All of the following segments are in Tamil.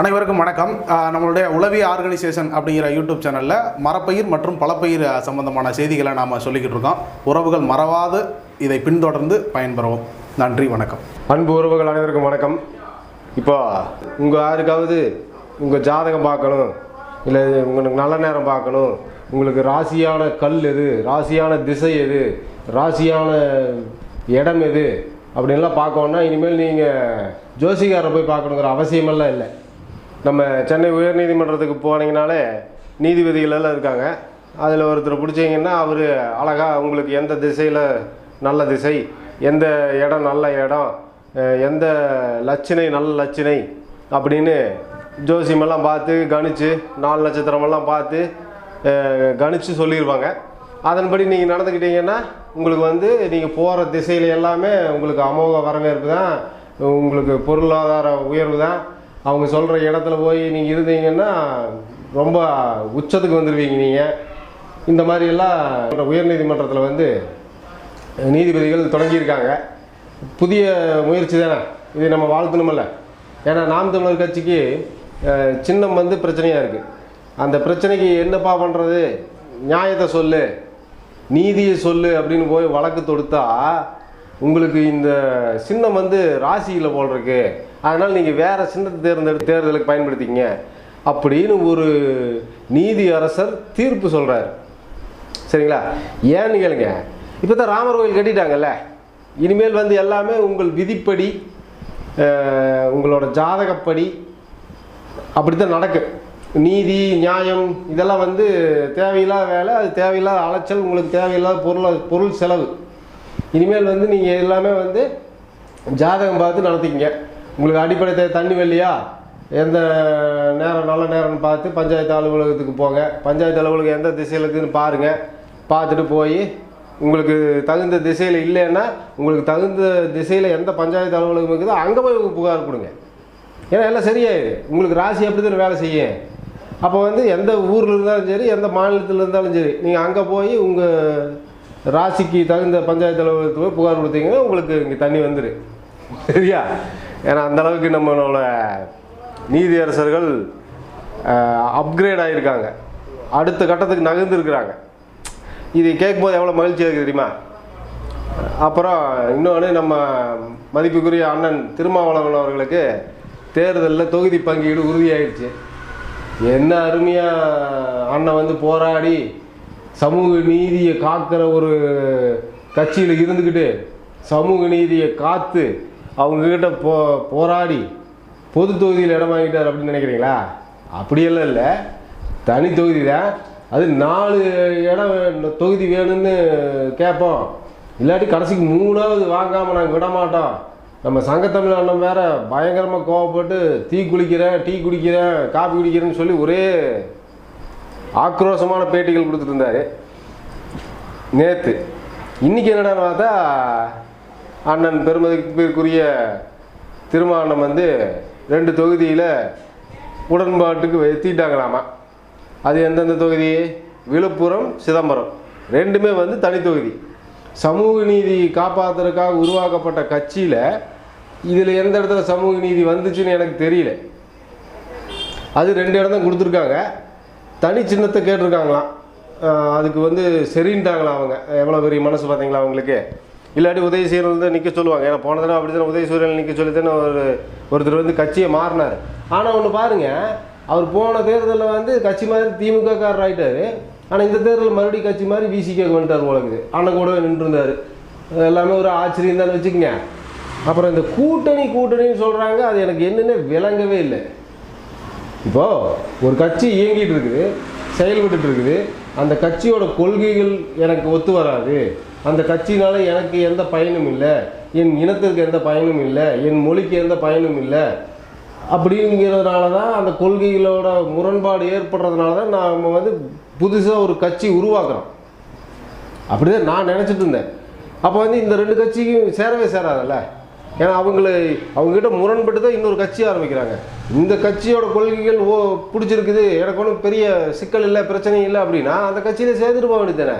அனைவருக்கும் வணக்கம். நம்மளுடைய உளவி ஆர்கனைசேஷன் அப்படிங்கிற யூடியூப் சேனலில் மரப்பயிர் மற்றும் பலப்பயிர் சம்பந்தமான செய்திகளை நாம் சொல்லிக்கிட்டு இருக்கோம். உறவுகள் மறவாது இதை பின்தொடர்ந்து பயன்பெறவும். நன்றி வணக்கம். அன்பு உறவுகள் அனைவருக்கும் வணக்கம். இப்போ உங்கள் யாருக்காவது உங்கள் ஜாதகம் பார்க்கணும் இல்லை உங்களுக்கு நல்ல நேரம் பார்க்கணும் உங்களுக்கு ராசியான கல் எது ராசியான திசை எது ராசியான இடம் எது அப்படின்லாம் பார்க்கணுன்னா இனிமேல் நீங்கள் ஜோசிகாரை போய் பார்க்கணுங்கிற அவசியமெல்லாம் இல்லை. நம்ம சென்னை உயர்நீதிமன்றத்துக்கு போனீங்கனாலே நீதிபதிகளெல்லாம் இருக்காங்க. அதில் ஒருத்தர் பிடிச்சிங்கன்னா அவர் அழகாக உங்களுக்கு எந்த திசையில் நல்ல திசை எந்த இடம் நல்ல இடம் எந்த லட்சணை நல்ல லட்சணை அப்படின்னு ஜோசியமெல்லாம் பார்த்து கணிச்சு நாலு நட்சத்திரமெல்லாம் பார்த்து கணித்து கணிச்சு சொல்லிடுவாங்க அதன்படி நீங்கள் நடந்துக்கிட்டீங்கன்னா உங்களுக்கு வந்து நீங்கள் போகிற திசையில் எல்லாமே உங்களுக்கு அமோக வரவேற்பு தான் உங்களுக்கு பொருளாதார உயர்வு தான். அவங்க சொல்கிற இடத்துல போய் நீங்கள் இருந்தீங்கன்னா ரொம்ப உச்சத்துக்கு வந்துடுவீங்க நீங்கள் இந்த மாதிரியெல்லாம் உயர்நீதிமன்றத்தில் வந்து நீதிபதிகள் தொடங்கியிருக்காங்க புதிய முயற்சி தானே. இதை நம்ம வாழ்த்தணுமில்ல ஏன்னா நாம் தமிழர் கட்சிக்கு சின்னம் வந்து பிரச்சனையாக இருக்குது அந்த பிரச்சனைக்கு என்னப்பா பண்ணுறது நியாயத்தை சொல்லு. நீதியை சொல்லு அப்படின்னு போய் வழக்கு தொடுத்தா உங்களுக்கு இந்த சின்னம் வந்து ராசியில் போல் இருக்கு. அதனால் நீங்கள் வேறு சின்னத்தை தேர்ந்தெடுத்து தேர்தலுக்கு பயன்படுத்திங்க அப்படின்னு ஒரு நீதி அரசர் தீர்ப்பு சொல்கிறார் சரிங்களா? ஏன்னு கேளுங்க. இப்போ தான் ராமர் கோயில் கட்டிட்டாங்கல்ல. இனிமேல் வந்து எல்லாமே உங்கள் விதிப்படி உங்களோட ஜாதகப்படி அப்படி தான் நடக்கு. நீதி நியாயம் இதெல்லாம் வந்து தேவையில்லாத வேலை அது தேவையில்லாத அலைச்சல் உங்களுக்கு தேவையில்லாத பொருள் பொருள் செலவு. இனிமேல் வந்து நீங்கள் எல்லாமே வந்து ஜாதகம் பார்த்து நடத்திக்கங்க. உங்களுக்கு அடிப்படை தேவை தண்ணி வெள்ளியா? எந்த நேரம் நல்ல நேரம்னு பார்த்து பஞ்சாயத்து அலுவலகத்துக்கு போங்க. பஞ்சாயத்து அலுவலகம் எந்த திசையில் இருக்குதுன்னு பாருங்கள் பார்த்துட்டு போய் உங்களுக்கு தகுந்த திசையில் இல்லைன்னா உங்களுக்கு தகுந்த திசையில் எந்த பஞ்சாயத்து அலுவலகம் இருக்குதோ அங்கே போய் புகார் கொடுங்க. ஏன்னா எல்லாம் சரியாயிடு உங்களுக்கு ராசி எப்படி தான் வேலை செய்யும். அப்போ வந்து எந்த ஊரில் இருந்தாலும் சரி எந்த மாநிலத்தில் இருந்தாலும் சரி நீங்கள் அங்கே போய் உங்கள் ராசிக்கு தகுந்த பஞ்சாயத்து அலுவலகத்துக்கு போய் புகார் கொடுத்தீங்கன்னா உங்களுக்கு இங்கே தண்ணி வந்துடு சரியா? ஏன்னா அந்த அளவுக்கு நீதி நீதியரசர்கள் அப்கிரேட் ஆகியிருக்காங்க அடுத்த கட்டத்துக்கு நகர்ந்துருக்குறாங்க இது கேட்கும்போது எவ்வளோ மகிழ்ச்சியாக இருக்குது தெரியுமா? அப்புறம் இன்னொன்று நம்ம மதிப்புக்குரிய அண்ணன் திருமாவளவன் அவர்களுக்கு தேர்தலில் தொகுதி பங்கீடு உறுதியாயிடுச்சு. என்ன அருமையாக அண்ணன் வந்து போராடி சமூக நீதியை காக்கிற ஒரு கட்சியில் இருந்துக்கிட்டு சமூக நீதியை காத்து அவங்கக்கிட்ட போ போராடி பொது தொகுதியில் இடம் வாங்கிட்டார் அப்படின்னு நினைக்கிறீங்களா? அப்படியெல்லாம் இல்லை. தனி தொகுதி தான் அது நாலு இடம் தொகுதி வேணும்னு கேட்போம். இல்லாட்டி கடைசிக்கு மூணாவது வாங்காமல் நாங்கள் விட மாட்டோம் நம்ம சங்கத்தமிழ் அண்ணன் வேற பயங்கரமாக கோவப்பட்டு தீ குளிக்கிறேன் டீ குடிக்கிறேன் காஃபி குடிக்கிறேன்னு சொல்லி ஒரே ஆக்ரோஷமான பேட்டிகள் கொடுத்துட்டு நேற்று இன்றைக்கி என்னடான்னு பார்த்தா அண்ணன் பெருமதிக்குரிய திருமணம் வந்து ரெண்டு தொகுதியில் உடன்பாட்டுக்கு எத்திட்டாங்களாமா அது எந்தெந்த தொகுதி? விழுப்புரம் சிதம்பரம். ரெண்டுமே வந்து தனித்தொகுதி சமூக நீதி காப்பாற்றுறதுக்காக உருவாக்கப்பட்ட கட்சியில் இதில் எந்த இடத்துல சமூக நீதி வந்துச்சுன்னு எனக்கு தெரியல. அது ரெண்டு இடம் தான் கொடுத்துருக்காங்க. தனி சின்னத்தை கேட்டிருக்காங்களாம் அதுக்கு வந்து சரின்ட்டாங்களாம் அவங்க? எவ்வளோ பெரிய மனசு பார்த்தீங்களா அவங்களுக்கு? இல்லாட்டி உதயசூரியன் வந்து நிற்க சொல்லுவாங்க. ஏன்னா போன தடவை அப்படி தானே உதயசூரியன் நிற்க சொல்லி தானே ஒரு ஒருத்தர் வந்து கட்சியை மாறினார். ஆனால் ஒன்று பாருங்கள் அவர் போன தேர்தலில் வந்து கட்சி மாதிரி திமுக காரர் ஆனால் இந்த தேர்தல் மறுபடியும் கட்சி மாதிரி விசிகே வந்துட்டார் உலகுது அண்ணன் கூட நின்றுருந்தார். எல்லாமே ஒரு ஆச்சரியம் தான் வச்சுக்கோங்க. அப்புறம் இந்த கூட்டணி கூட்டணின்னு சொல்கிறாங்க அது எனக்கு என்னென்ன விளங்கவே இல்லை. இப்போ ஒரு கட்சி இயங்கிட்டு இருக்குது செயல்பட்டு இருக்குது அந்த கட்சியோட கொள்கைகள் எனக்கு ஒத்து வராது. அந்த கட்சினால் எனக்கு எந்த பயனும் இல்லை என் இனத்திற்கு எந்த பயனும் இல்லை என் மொழிக்கு எந்த பயனும் இல்லை அப்படிங்கிறதுனால தான் அந்த கொள்கைகளோட முரண்பாடு ஏற்படுறதுனால தான் நாம் வந்து புதுசாக ஒரு கட்சி உருவாக்குறோம். அப்படிதான் நான் நினச்சிட்டு இருந்தேன். அப்போ வந்து இந்த ரெண்டு கட்சிக்கும் சேரவே சேராதல்ல? ஏன்னா அவங்கள அவங்ககிட்ட முரண்பட்டு தான் இன்னொரு கட்சி ஆரம்பிக்கிறாங்க. இந்த கட்சியோட கொள்கைகள் ஓ பிடிச்சிருக்குது. எனக்கு ஒன்றும் பெரிய சிக்கல் இல்லை பிரச்சனை இல்லை அப்படின்னா அந்த கட்சியில் சேர்ந்துட்டு போக வேண்டியதானே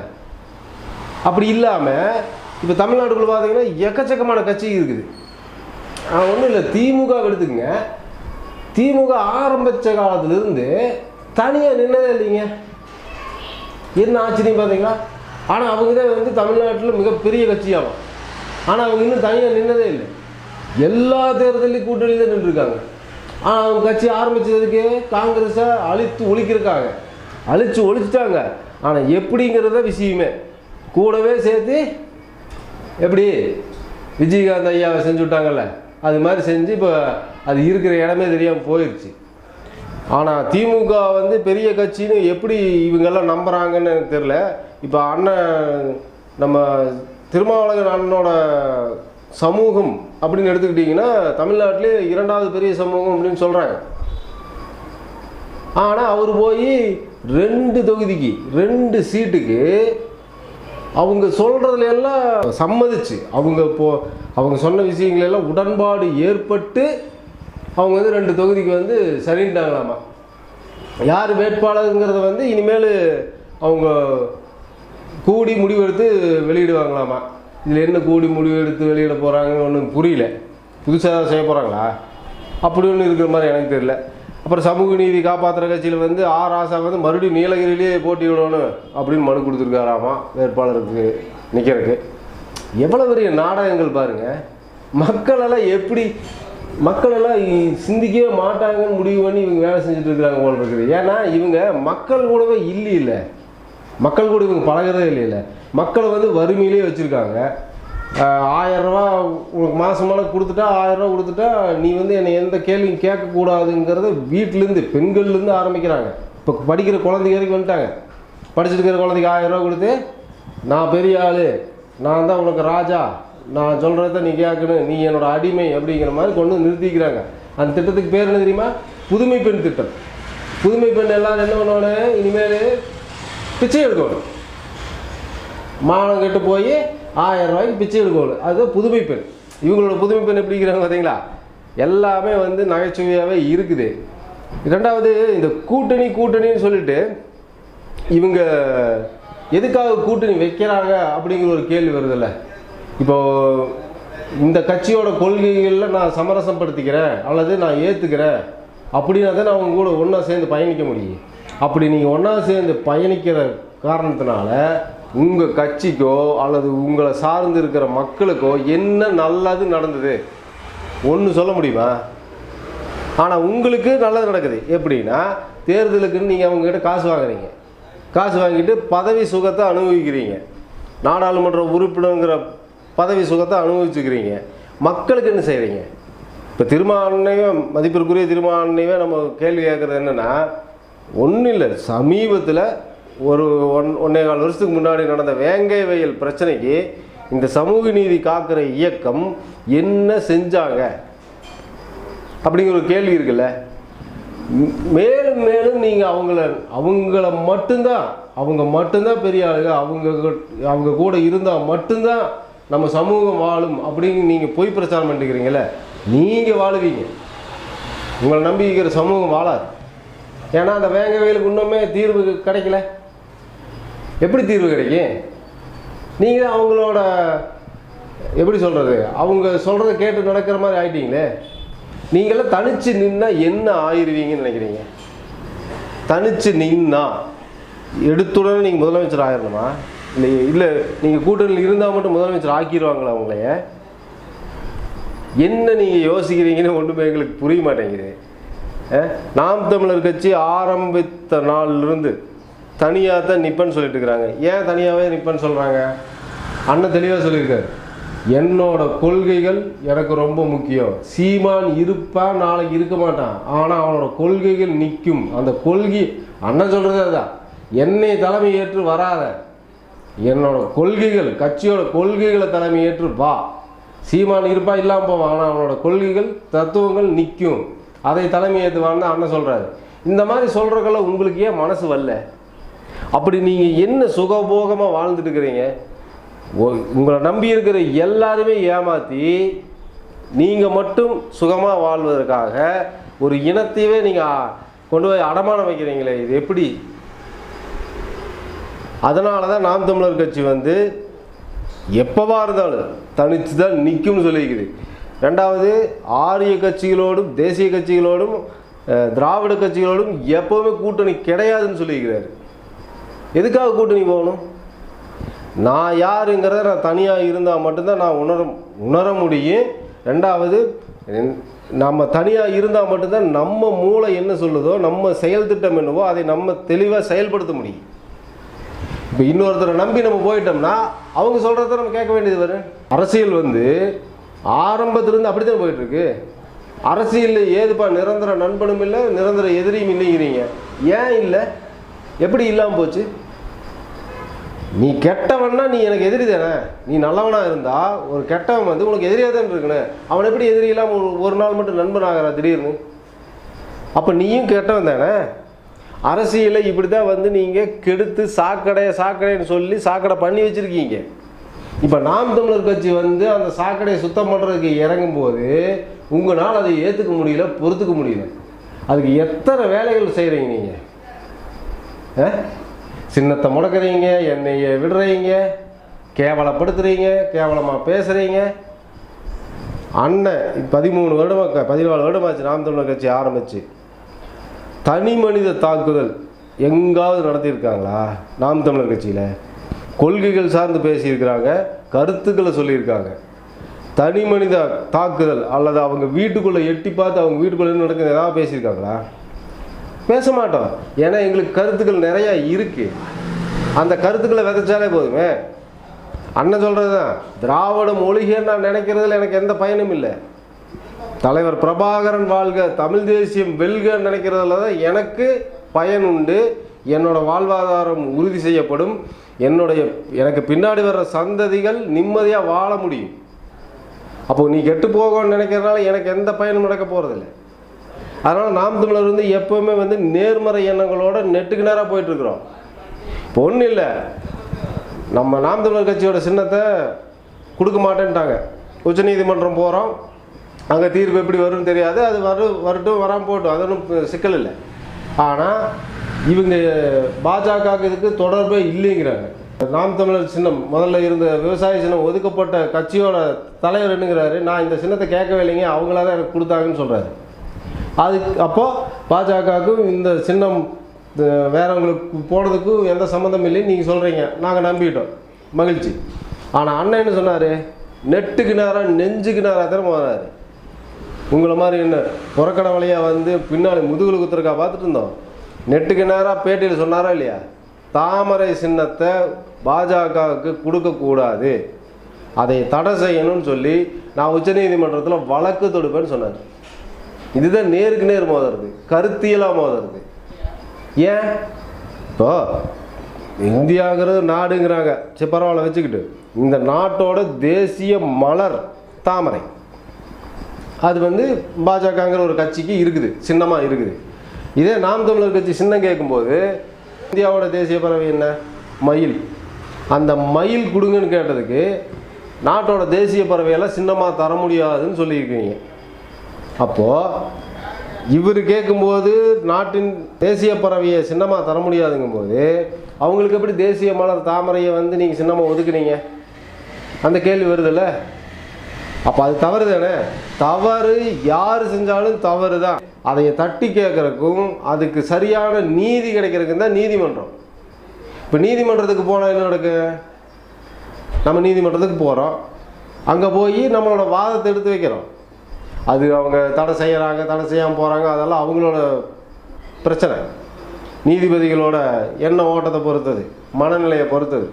அப்படி இல்லாமல் இப்போ தமிழ்நாடுக்குள்ள பார்த்தீங்கன்னா எக்கச்சக்கமான கட்சி இருக்குது. ஒன்றும் இல்லை திமுக எடுத்துக்கங்க. திமுக ஆரம்பித்த காலத்திலிருந்து தனியாக நின்னதே இல்லைங்க. என்ன ஆச்சரியம் பார்த்தீங்களா ஆனால் அவங்க தான் வந்து தமிழ்நாட்டில் மிகப்பெரிய கட்சியாகும் ஆனால் அவங்க இன்னும் தனியாக நின்னதே இல்லை. எல்லா தேர்தலையும் கூட்டணியில் தான் நின்றுருக்காங்க. ஆனால் அவங்க கட்சி ஆரம்பித்ததுக்கு காங்கிரஸை அழித்து ஒழிக்கிருக்காங்க அழித்து ஒழிச்சிட்டாங்க. ஆனால் எப்படிங்கிறத விஷயமே. கூடவே சேர்த்து எப்படி விஜயகாந்த் ஐயாவை செஞ்சு விட்டாங்கல்ல? அது மாதிரி செஞ்சு இப்போ அது இருக்கிற இடமே தெரியாமல் போயிடுச்சு ஆனால் திமுக வந்து பெரிய கட்சின்னு எப்படி இவங்கெல்லாம் நம்புகிறாங்கன்னு எனக்கு தெரில இப்போ அண்ணன் நம்ம திருமாவளவன் அண்ணனோட சமூகம் அப்படின்னு எடுத்துக்கிட்டிங்கன்னா தமிழ்நாட்டிலே இரண்டாவது பெரிய சமூகம் அப்படின்னு சொல்கிறாங்க ஆனால் அவர் போய் ரெண்டு தொகுதிக்கு ரெண்டு சீட்டுக்கு அவங்க சொல்கிறதுல எல்லாம் சம்மதிச்சு அவங்க இப்போ அவங்க சொன்ன விஷயங்களெல்லாம் உடன்பாடு ஏற்பட்டு அவங்க வந்து ரெண்டு தொகுதிக்கு வந்து சரின்ட்டாங்களாமா. யார் வேட்பாளருங்கிறத வந்து இனிமேல் அவங்க கூடி முடிவெடுத்து வெளியிடுவாங்களாமா. இதில் என்ன கூடி முடிவு எடுத்து வெளியிட போகிறாங்கன்னு ஒன்றும் புரியல. புதுசாக செய்ய போகிறாங்களா அப்படி ஒன்று இருக்கிற மாதிரி எனக்கு தெரியல. அப்புறம் சமூக நீதி காப்பாற்றுற கட்சியில் வந்து ஆர் ஆசா வந்து மறுபடியும் நீலகிரியிலேயே போட்டி விடணும் அப்படின்னு மனு கொடுத்துருக்காராமா? வேட்பாளருக்கு நிற்கிறதுக்கு எவ்வளோ பெரிய நாடகங்கள் பாருங்கள் மக்களெல்லாம் எப்படி மக்களெல்லாம் சிந்திக்கவே மாட்டாங்கன்னு முடிவு பண்ணி இவங்க வேலை செஞ்சுட்டு இருக்கிறாங்க போல இருக்குது. ஏன்னா இவங்க மக்கள் கூடவே இல்லை இல்லை மக்கள் கூட இவங்க பழகிறதே இல்லைல்ல மக்களை வந்து வறுமையிலே வச்சுருக்காங்க. ஆயரூவா உனக்கு மாதமான கொடுத்துட்டா ஆயிரம் கொடுத்துட்டா நீ வந்து என்னை எந்த கேள்வியும் கேட்கக்கூடாதுங்கிறத வீட்டிலேருந்து பெண்கள்லேருந்து ஆரம்பிக்கிறாங்க. இப்போ படிக்கிற குழந்தைங்க வரைக்கும் வந்துட்டாங்க. படிச்சுட்டு இருக்கிற குழந்தைக்கு ஆயிரம் கொடுத்து நான் பெரிய ஆள். நான் தான் உனக்கு ராஜா. நான் சொல்கிறத நீ கேட்கணும். நீ என்னோட அடிமை அப்படிங்கிற மாதிரி கொண்டு வந்து நிறுத்திக்கிறாங்க. அந்த திட்டத்துக்கு பேர் என்ன தெரியுமா? புதுமை பெண் திட்டம். புதுமை பெண் எல்லாரும் என்ன பண்ணுவானு இனிமேல் பிச்சை எடுக்கணும் மானம் கெட்டு போய் ஆயிரம் ரூபாய்க்கு பிச்சை எடுக்கணும் அது புதுமை பெண் இவங்களோட புதுமை பெண் எப்படி இருக்கிறாங்க பார்த்தீங்களா? எல்லாமே வந்து நகைச்சுவையாகவே இருக்குது. ரெண்டாவது இந்த கூட்டணி கூட்டணின்னு சொல்லிட்டு இவங்க எதுக்காக கூட்டணி வைக்கிறாங்க அப்படிங்கிற ஒரு கேள்வி வருதுல்ல. இப்போ இந்த கட்சியோட கொள்கைகளில் நான் சமரசப்படுத்திக்கிறேன் அல்லது நான் ஏற்றுக்கிறேன் அப்படின்னா தான் நான் அவங்க கூட ஒன்றா சேர்ந்து பயணிக்க முடியும். அப்படி நீங்கள் ஒன்றா சேர்ந்து பயணிக்கிற காரணத்தினால உங்கள் கட்சிக்கோ அல்லது உங்களை சார்ந்து இருக்கிற மக்களுக்கோ என்ன நல்லது நடந்தது? ஒன்று சொல்ல முடியுமா? ஆனால் உங்களுக்கு நல்லது நடக்குது. எப்படின்னா தேர்தலுக்குன்னு நீங்கள் அவங்ககிட்ட காசு வாங்குறீங்க. காசு வாங்கிட்டு பதவி சுகத்தை அனுபவிக்கிறீங்க. நாடாளுமன்ற உறுப்பினருங்கிற பதவி சுகத்தை அனுபவிச்சுக்கிறீங்க. மக்களுக்கு என்ன செய்கிறீங்க இப்போ திருமாவளைவே மதிப்பிற்குரிய திருமாவளைவே நம்ம கேள்வி கேட்குறது என்னென்னா ஒன்றும் இல்லை சமீபத்தில் ஒரு ஒன் ஒன்றே கால் வருஷத்துக்கு முன்னாடி நடந்த வேங்கை வயல் பிரச்சனைக்கு இந்த சமூக நீதி காக்கிற இயக்கம் என்ன செஞ்சாங்க? அப்படிங்கிற ஒரு கேள்வி இருக்குல்ல. மேலும் மேலும் நீங்கள் அவங்கள அவங்கள மட்டும்தான் அவங்க மட்டும்தான் பெரிய ஆளுங்க அவங்க அவங்க கூட இருந்தால் மட்டும்தான் நம்ம சமூகம் வாழும் அப்படின்னு நீங்கள் பொய் பிரச்சாரம் பண்ணிக்கிறீங்களே நீங்கள் வாழுவீங்க. உங்களை நம்பிக்கிற சமூகம் வாழாது. ஏன்னா அந்த வேங்க வயலுக்கு இன்னுமே தீர்வு கிடைக்கல. எப்படி தீர்வு கிடைக்கும்? நீங்கள் அவங்களோட எப்படி சொல்கிறது அவங்க சொல்கிறத கேட்டு நடக்கிற மாதிரி ஆயிட்டீங்களே? நீங்களாம் தனித்து நின்னா என்ன ஆயிருவீங்கன்னு நினைக்கிறீங்க? தனித்து நின்னா எடுத்துடனே நீங்கள் முதலமைச்சர் ஆயிரணுமா? இல்லை இல்லை நீங்கள் கூட்டணியில் இருந்தால் மட்டும் முதலமைச்சர் ஆக்கிடுவாங்களா உங்களையே? என்ன நீங்கள் யோசிக்கிறீங்கன்னு ஒன்றுமே எங்களுக்கு புரிய மாட்டேங்குது. நாம் தமிழர் கட்சி ஆரம்பித்த நாள்லேருந்து தனியாக தான் நிற்பேன்னு சொல்லிட்டு இருக்கிறாங்க. ஏன் தனியாகவே நிற்பேன்னு சொல்கிறாங்க அண்ணன் தெளிவாக சொல்லியிருக்காரு. என்னோட கொள்கைகள் எனக்கு ரொம்ப முக்கியம். சீமான் இருப்பான் நாளைக்கு இருக்க மாட்டான். ஆனால் அவனோட கொள்கைகள் நிற்கும். அந்த கொள்கை அண்ணன் சொல்கிறது அதான் என்னை தலைமை ஏற்று வராத. என்னோட கொள்கைகள் கட்சியோட கொள்கைகளை தலைமை ஏற்று வா. சீமான் இருப்பா இல்லாமல் போவான். ஆனால் அவனோட கொள்கைகள் தத்துவங்கள் நிற்கும். அதை தலைமை ஏற்றுவான்னு அண்ணன் சொல்கிறாரு இந்த மாதிரி சொல்கிறக்கெல்லாம் உங்களுக்கு ஏன் மனசு வரல? அப்படி நீங்கள் என்ன சுகபோகமாக வாழ்ந்துட்டு இருக்கிறீங்க? உங்களை நம்பி இருக்கிற எல்லாருமே ஏமாற்றி நீங்கள் மட்டும் சுகமாக வாழ்வதற்காக ஒரு இனத்தையவே நீங்கள் கொண்டு போய் அடமானம் வைக்கிறீங்களே இது எப்படி? அதனால தான் நாம் தமிழர் கட்சி வந்து எப்போவா இருந்தாலும் தனித்து தான் நிற்கும்னு சொல்லியிருக்குது. ரெண்டாவது ஆரிய கட்சிகளோடும் தேசிய கட்சிகளோடும் திராவிட கட்சிகளோடும் எப்போவுமே கூட்டணி கிடையாதுன்னு சொல்லியிருக்கிறாரு. எதுக்காக கூட்டணி போகணும்? நான் யாருங்கிறத நான் தனியாக இருந்தால் மட்டும்தான் நான் உணர உணர முடியும். ரெண்டாவது நம்ம தனியாக இருந்தால் மட்டும்தான் நம்ம மூளை என்ன சொல்லுதோ நம்ம செயல் திட்டம் என்னவோ அதை நம்ம தெளிவாக செயல்படுத்த முடியும். இப்போ இன்னொருத்தரை நம்பி நம்ம போயிட்டோம்னா அவங்க சொல்கிறத நம்ம கேட்க வேண்டியது வரும் அரசியல் வந்து ஆரம்பத்திலேருந்து அப்படி தான் போயிட்டுருக்கு. அரசியலில் ஏதுப்பா நிரந்தர நண்பனும் இல்லை நிரந்தர எதிரியும் இல்லைங்கிறீங்க. ஏன் இல்லை? எப்படி இல்லாமல் போச்சு? நீ கெட்டவன்னா நீ எனக்கு எதிரி தானே. நீ நல்லவனாக இருந்தா ஒரு கெட்டவன் வந்து உனக்கு எதிரியாக தான் இருக்கணும். அவன் எப்படி எதிரி இல்லாமல் ஒரு ஒரு நாள் மட்டும் நண்பன் ஆகிறா திடீர்னு? அப்போ நீயும் கெட்டவன் தானே. அரசியலை இப்படி தான் வந்து நீங்கள் கெடுத்து சாக்கடை சாக்கடைன்னு சொல்லி சாக்கடை பண்ணி வச்சுருக்கீங்க. இப்போ நாம் தமிழர் கட்சி வந்து அந்த சாக்கடையை சுத்தம் பண்ணுறதுக்கு இறங்கும்போது உங்களால் அதை ஏற்றுக்க முடியல பொறுத்துக்க முடியல. அதுக்கு எத்தனை வேலைகள் செய்கிறீங்க நீங்கள் ஆ? சின்னத்தை முடக்கிறீங்க என்னைய விடுறீங்க கேவலப்படுத்துறீங்க கேவலமாக பேசுகிறீங்க அண்ணன் பதிமூணு வருடமாக பதினாலு வருடமாச்சு நாம் தமிழர் கட்சி ஆரம்பிச்சு. தனி மனித தாக்குதல் எங்காவது நடத்தியிருக்காங்களா நாம் தமிழர் கட்சியில்? கொள்கைகள் சார்ந்து பேசியிருக்கிறாங்க கருத்துக்களை சொல்லியிருக்காங்க. தனி மனித தாக்குதல் அல்லது அவங்க வீட்டுக்குள்ளே எட்டி பார்த்து அவங்க வீட்டுக்குள்ளே என்ன நடக்குது ஏதாவது பேசியிருக்காங்களா? பேச மாட்டோம். ஏன்னா எங்களுக்கு கருத்துக்கள் நிறையா இருக்குது அந்த கருத்துக்களை விதைச்சாலே போதுமே. அண்ணன் சொல்கிறது தான் திராவிடம் மொழிகன்னு நான் நினைக்கிறதுல எனக்கு எந்த பயனும் இல்லை. தலைவர் பிரபாகரன் வாழ்க தமிழ் தேசியம் வெல்கன்னு நினைக்கிறதுல தான் எனக்கு பயன் உண்டு. என்னோட வாழ்வாதாரம் உறுதி செய்யப்படும். என்னுடைய எனக்கு பின்னாடி வர்ற சந்ததிகள் நிம்மதியாக வாழ முடியும். அப்போ நீ கெட்டு போகணும்னு நினைக்கிறதுனால எனக்கு எந்த பயனும் நடக்க போகிறதில்ல அதனால் நாம் தமிழர் வந்து எப்போவுமே வந்து நேர்மறை எண்ணங்களோட நெட்டுக்கு நேராக போயிட்டுருக்குறோம். இப்போ ஒன்றும் இல்லை. நம்ம நாம் தமிழர் கட்சியோட சின்னத்தை கொடுக்க மாட்டேன்ட்டாங்க. உச்சநீதிமன்றம் போகிறோம் அங்கே தீர்ப்பு எப்படி வரும்னு தெரியாது. அது வரும் வரட்டும் வராமல் போட்டும் அது ஒன்றும் சிக்கல் இல்லை. ஆனால் இவங்க பாஜக இதுக்கு தொடர்பே இல்லைங்கிறாங்க. நாம் தமிழர் சின்னம் முதல்ல இருந்த விவசாய சின்னம் ஒதுக்கப்பட்ட கட்சியோட தலைவர் என்னங்கிறாரு? நான் இந்த சின்னத்தை கேட்கவே இல்லைங்க அவங்களா தான் எனக்கு கொடுத்தாங்கன்னு சொல்கிறாரு அதுக்கு அப்போது பாஜகவுக்கும் இந்த சின்னம் வேறவங்களுக்கு போனதுக்கும் எந்த சம்மந்தம் இல்லைன்னு நீங்கள் சொல்கிறீங்க நாங்கள் நம்பிட்டோம். மகிழ்ச்சி. ஆனால் அண்ணன் என்ன சொன்னார்? நெட்டுக்கு நேரம் நெஞ்சுக்கு நேரம் தான் போனார் உங்களை மாதிரி என்ன புறக்கடை வழியாக வந்து பின்னாடி முதுகுல குத்துறக்கா பார்த்துட்டு இருந்தோம். நெட்டுக்கு நேராக பேட்டியில் சொன்னாரா இல்லையா? தாமரை சின்னத்தை பாஜகவுக்கு கொடுக்கக்கூடாது அதை தடை செய்யணும்னு சொல்லி நான் உச்சநீதிமன்றத்தில் வழக்கு தொடுப்பேன்னு சொன்னார். இதுதான் நேருக்கு நேர் மோதுறது கருத்தியலாக மோதுறது. ஏன்? இப்போ இந்தியாங்கிறது நாடுங்கிறாங்க. சரி பரவாயில்ல வச்சுக்கிட்டு. இந்த நாட்டோட தேசிய மலர் தாமரை. அது வந்து பாஜகங்கிற ஒரு கட்சிக்கு இருக்குது சின்னமாக இருக்குது. இதே நாம் தமிழர் கட்சி சின்னம் கேட்கும்போது இந்தியாவோட தேசிய பறவை என்ன? மயில். அந்த மயில் கொடுங்கன்னு கேட்டதுக்கு நாட்டோட தேசிய பறவையெல்லாம் சின்னமாக தர முடியாதுன்னு சொல்லியிருக்கீங்க. அப்போது இவர் கேட்கும்போது நாட்டின் தேசிய பறவையை சின்னமாக தர முடியாதுங்கும்போது அவங்களுக்கு எப்படி தேசிய மலர் தாமரையை வந்து நீங்கள் சின்னமாக ஒதுக்குனீங்க? அந்த கேள்வி வருதுல்ல? அப்போ அது தவறு தானே தவறு யார் செஞ்சாலும் தவறு தான் அதை தட்டி கேட்குறக்கும் அதுக்கு சரியான நீதி கிடைக்கிறதுக்கு தான் நீதிமன்றம். இப்போ நீதிமன்றத்துக்கு போனால் என்ன நடக்கும் நம்ம நீதிமன்றத்துக்கு போகிறோம் அங்கே போய் நம்மளோட வாதத்தை எடுத்து வைக்கிறோம். அது அவங்க தடை செய்கிறாங்க தடை செய்யாமல் போகிறாங்க அதெல்லாம் அவங்களோட பிரச்சனை. நீதிபதிகளோட எண்ண ஓட்டத்தை பொறுத்தது மனநிலையை பொறுத்தது.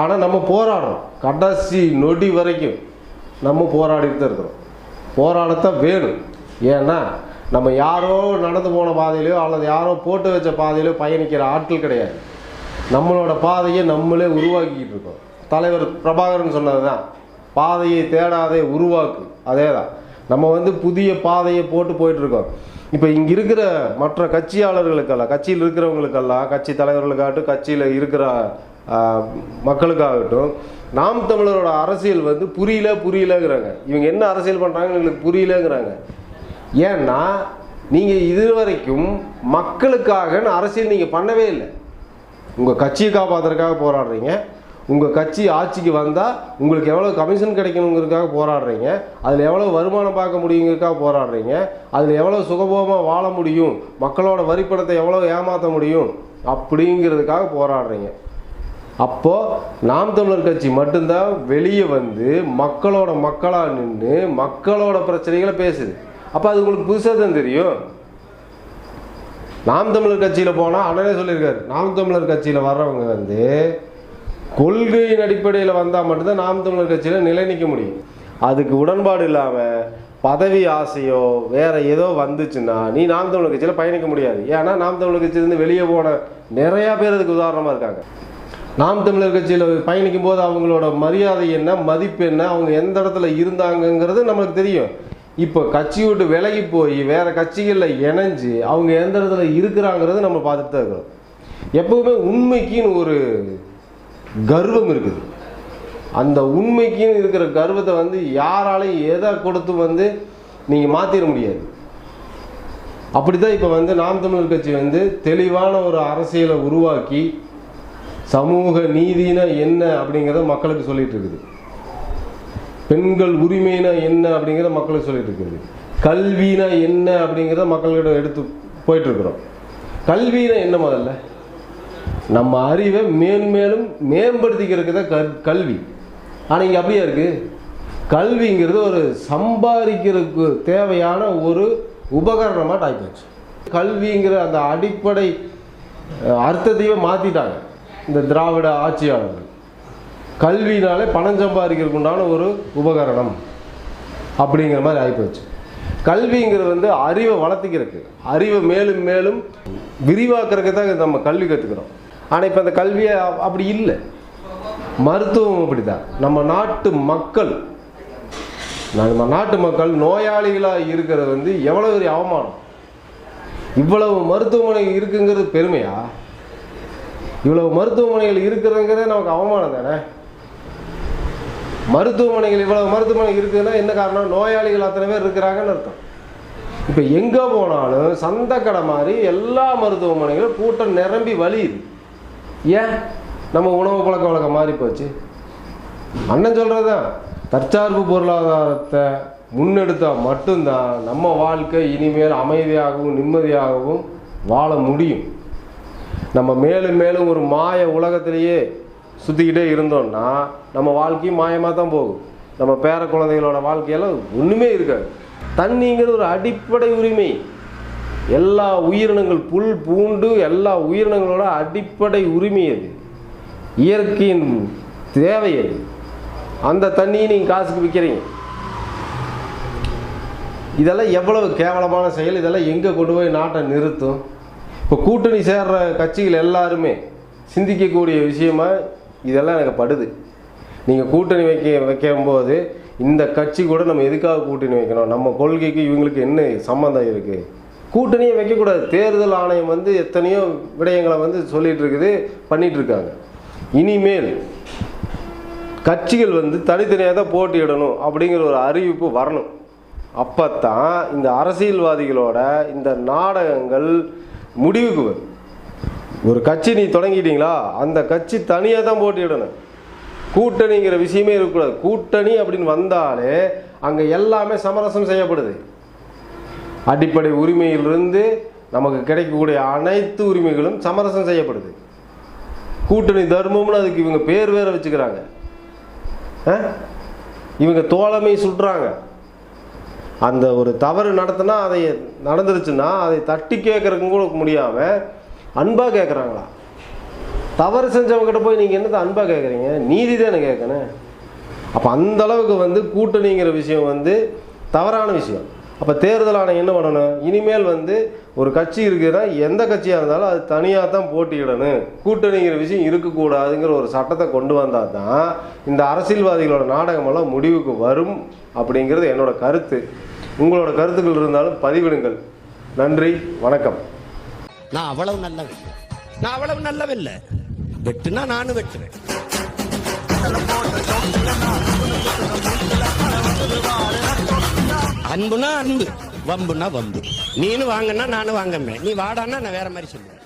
ஆனால் நம்ம போராடுறோம். கடைசி நொடி வரைக்கும் நம்ம போராடிட்டு தான் இருக்கிறோம். போராடத்தான் வேணும். ஏன்னா நம்ம யாரோ நடந்து போன பாதையிலையோ அல்லது யாரோ போட்டு வச்ச பாதையிலோ பயணிக்கிற ஆட்கள் கிடையாது. நம்மளோட பாதையை நம்மளே உருவாக்கிக்கிட்டு இருக்கோம். தலைவர் பிரபாகரன் சொன்னது தான் பாதையை தேடாதே உருவாக்கு. அதே தான் நம்ம வந்து புதிய பாதையை போட்டு போயிட்டுருக்கோம். இப்போ இங்கே இருக்கிற மற்ற கட்சியாளர்களுக்கெல்லாம் கட்சியில் இருக்கிறவங்களுக்கெல்லாம் கட்சி தலைவர்களுக்காகட்டும் கட்சியில் இருக்கிற மக்களுக்காகட்டும் நாம் தமிழரோட அரசியல் வந்து புரியல புரியலங்கிறாங்க. இவங்க என்ன அரசியல் பண்ணுறாங்கன்னு எங்களுக்கு புரியலங்கிறாங்க. ஏன்னா நீங்கள் இதுவரைக்கும் மக்களுக்காகன்னு அரசியல் நீங்கள் பண்ணவே இல்லை. உங்கள் கட்சியை காப்பாற்றுறதுக்காக போராடுறீங்க. உங்கள் கட்சி ஆட்சிக்கு வந்தால் உங்களுக்கு எவ்வளோ கமிஷன் கிடைக்கணுங்கிறதுக்காக போராடுறீங்க. அதில் எவ்வளோ வருமானம் பார்க்க முடியுங்கிறதுக்காக போராடுறீங்க. அதில் எவ்வளோ சுகபோகமாக வாழ முடியும். மக்களோட வரிப்பணத்தை எவ்வளோ ஏமாற்ற முடியும் அப்படிங்கிறதுக்காக போராடுறீங்க. அப்போது நாம் தமிழர் கட்சி மட்டும்தான் வெளியே வந்து மக்களோட மக்களாக நின்று மக்களோட பிரச்சனைகளை பேசுது. அப்போ அது உங்களுக்கு புதுசாக தான் தெரியும். நாம் தமிழர் கட்சியில் போனால் அண்ணனே சொல்லியிருக்காரு. நாம் தமிழர் கட்சியில் வர்றவங்க வந்து கொள்கையின் அடிப்படையில் வந்தால் மட்டும்தான் நாம் தமிழர் கட்சியில் நிலை நிற்க முடியும். அதுக்கு உடன்பாடு இல்லாமல் பதவி ஆசையோ வேற ஏதோ வந்துச்சுன்னா நீ நாம் தமிழர் கட்சியில் பயணிக்க முடியாது. ஏன்னா நாம் தமிழர் கட்சியிலேருந்து வெளியே போன நிறையா பேர் அதுக்கு உதாரணமாக இருக்காங்க. நாம் தமிழர் கட்சியில் பயணிக்கும் போது அவங்களோட மரியாதை என்ன மதிப்பு என்ன அவங்க எந்த இடத்துல இருந்தாங்கங்கிறது நம்மளுக்கு தெரியும். இப்போ கட்சி விட்டு விலகி போய் வேற கட்சிகளில் இணைஞ்சு அவங்க எந்த இடத்துல இருக்கிறாங்கிறது நம்ம பார்த்துட்டு தான் இருக்கிறோம் எப்பவுமே உண்மைக்குன்னு ஒரு கர்வம் இருக்குது. அந்த உண்மைக்குன்னு இருக்கிற கர்வத்தை வந்து யாராலையும் எதை கொடுத்து வந்து நீங்கள் மாற்றிட முடியாது. அப்படி தான் இப்போ வந்து நாம் தமிழர் கட்சி வந்து தெளிவான ஒரு அரசியலை உருவாக்கி சமூக நீதினா என்ன அப்படிங்கிறத மக்களுக்கு சொல்லிட்டு இருக்குது. பெண்கள் உரிமைனா என்ன அப்படிங்கிறத மக்களுக்கு சொல்லிட்டு இருக்குது கல்வினா என்ன அப்படிங்கிறத மக்கள்கிட்ட எடுத்து போயிட்டுருக்குறோம். கல்வினா என்ன முதல்ல? நம்ம அறிவை மேன்மேலும் மேம்படுத்திக்கிறதுக்கு தான் கல் கல்வி. ஆனால் இங்கே அப்படியே இருக்குது கல்விங்கிறது ஒரு சம்பாதிக்கிறதுக்கு தேவையான ஒரு உபகரணமாக ஆகிப்போச்சு கல்விங்கிற அந்த அடிப்படை அர்த்தத்தையே மாற்றிட்டாங்க இந்த திராவிட ஆட்சியாளர்கள். கல்வினாலே பணம் சம்பாதிக்கிறதுக்கு உண்டான ஒரு உபகரணம் அப்படிங்கிற மாதிரி ஆகிப்போச்சு கல்விங்கிறது வந்து அறிவை வளர்த்திக்கிறதுக்கு அறிவை மேலும் மேலும் விரிவாக்குறதுக்கு தான் நம்ம கல்வி கற்றுக்கிறோம் ஆனால் இப்போ அந்த கல்வியை அப்படி இல்லை. மருத்துவம் அப்படி தான் நம்ம நாட்டு மக்கள் நம்ம நாட்டு மக்கள் நோயாளிகளாக இருக்கிறது வந்து எவ்வளோ பெரிய அவமானம். இவ்வளவு மருத்துவமனை இருக்குங்கிறது பெருமையா? இவ்வளவு மருத்துவமனைகள் இருக்கிறதுங்கிறதே நமக்கு அவமானம் தானே? மருத்துவமனைகள் இவ்வளவு மருத்துவமனை இருக்குதுன்னா என்ன காரணம்? நோயாளிகள் அத்தனை பேர் இருக்கிறாங்கன்னு அர்த்தம். இப்போ எங்கே போனாலும் சந்தக்கடை மாதிரி எல்லா மருத்துவமனைகளும் கூட்டம் நிரம்பி வலியுது ஏன்? நம்ம உணவு பழக்க வழக்கம் மாறி போச்சு. அண்ணன் சொல்கிறதான் தற்சார்பு பொருளாதாரத்தை முன்னெடுத்தால் மட்டும்தான் நம்ம வாழ்க்கை இனிமேல் அமைதியாகவும் நிம்மதியாகவும் வாழ முடியும். நம்ம மேலும் மேலும் ஒரு மாய உலகத்திலேயே சுற்றிக்கிட்டே இருந்தோம்னா நம்ம வாழ்க்கையும் மாயமாக தான் போகும். நம்ம பேர குழந்தைகளோட வாழ்க்கையெல்லாம் ஒன்றுமே இருக்காது. தண்ணிங்கிறது ஒரு அடிப்படை உரிமை. எல்லா உயிரினங்கள் புல் பூண்டு எல்லா உயிரினங்களோட அடிப்படை உரிமை அது. இயற்கையின் தேவை அது. அந்த தண்ணியை நீங்கள் காசுக்கு விற்கிறீங்க இதெல்லாம் எவ்வளவு கேவலமான செயல் இதெல்லாம் எங்கே கொண்டு போய் நாட்டை நிறுத்தும்? இப்போ கூட்டணி சேர்ற கட்சிகள் எல்லாருமே சிந்திக்கக்கூடிய விஷயமா இதெல்லாம் எனக்கு படுது. நீங்கள் கூட்டணி வைக்க வைக்கும்போது இந்த கட்சி கூட நம்ம எதுக்காக கூட்டணி வைக்கணும்? நம்ம கொள்கைக்கு இவங்களுக்கு என்ன சம்மந்தம் இருக்குது கூட்டணியை வைக்கக்கூடாது. தேர்தல் ஆணையம் வந்து எத்தனையோ விடயங்களை வந்து சொல்லிகிட்டு இருக்குது பண்ணிகிட்ருக்காங்க இருக்காங்க இனிமேல் கட்சிகள் வந்து தனித்தனியாக தான் போட்டியிடணும் அப்படிங்கிற ஒரு அறிவிப்பு வரணும். அப்போ தான் இந்த அரசியல்வாதிகளோட இந்த நாடகங்கள் முடிவுக்கு வரும். ஒரு கட்சி நீ தொடங்கிட்டீங்களா? அந்த கட்சி தனியாக தான் போட்டியிடணும். கூட்டணிங்கிற விஷயமே இருக்கக்கூடாது. கூட்டணி அப்படின்னு வந்தாலே அங்கே எல்லாமே சமரசம் செய்யப்படுது. அடிப்படை உரிமையிலிருந்து நமக்கு கிடைக்கக்கூடிய அனைத்து உரிமைகளும் சமரசம் செய்யப்படுது. கூட்டணி தர்மம்னு அதுக்கு இவங்க பேர் வேற வச்சுக்கிறாங்க. ஆ? இவங்க தோழமை சுடுறாங்க அந்த ஒரு தவறு நடத்தினா அதை நடந்துருச்சுன்னா அதை தட்டி கேட்கறதுக்கு கூட முடியாமல் அன்பாக கேட்குறாங்களா தவறு செஞ்சவங்ககிட்ட போய் நீங்கள் என்னத்தை அன்பாக கேட்குறீங்க நீதி தானே கேட்கணும் அப்போ அந்த அளவுக்கு வந்து கூட்டணிங்கிற விஷயம் வந்து தவறான விஷயம். அப்போ தேர்தல் ஆணையம் என்ன பண்ணணும்? இனிமேல் வந்து ஒரு கட்சி இருக்குதுன்னா எந்த கட்சியாக இருந்தாலும் அது தனியாக தான் போட்டியிடணும். கூட்டணிங்கிற விஷயம் இருக்கக்கூடாதுங்கிற ஒரு சட்டத்தை கொண்டு வந்தால் தான் இந்த அரசியல்வாதிகளோட நாடகமெல்லாம் முடிவுக்கு வரும் அப்படிங்கிறது என்னோட கருத்து. உங்களோட கருத்துக்கள் இருந்தாலும் பதிவிடுங்கள். நன்றி வணக்கம். நான் அவ்வளவு நல்லவன். நான் அவ்வளவு நல்லவில்லை வெட்டுனா நானும் வெட்டுறேன் அன்புனா அன்பு வம்புனா வம்பு. நீனு வாங்கன்னா நானும் வாங்கமே நீ வாடான்னா நான் வேற மாதிரி சொல்லுவேன்.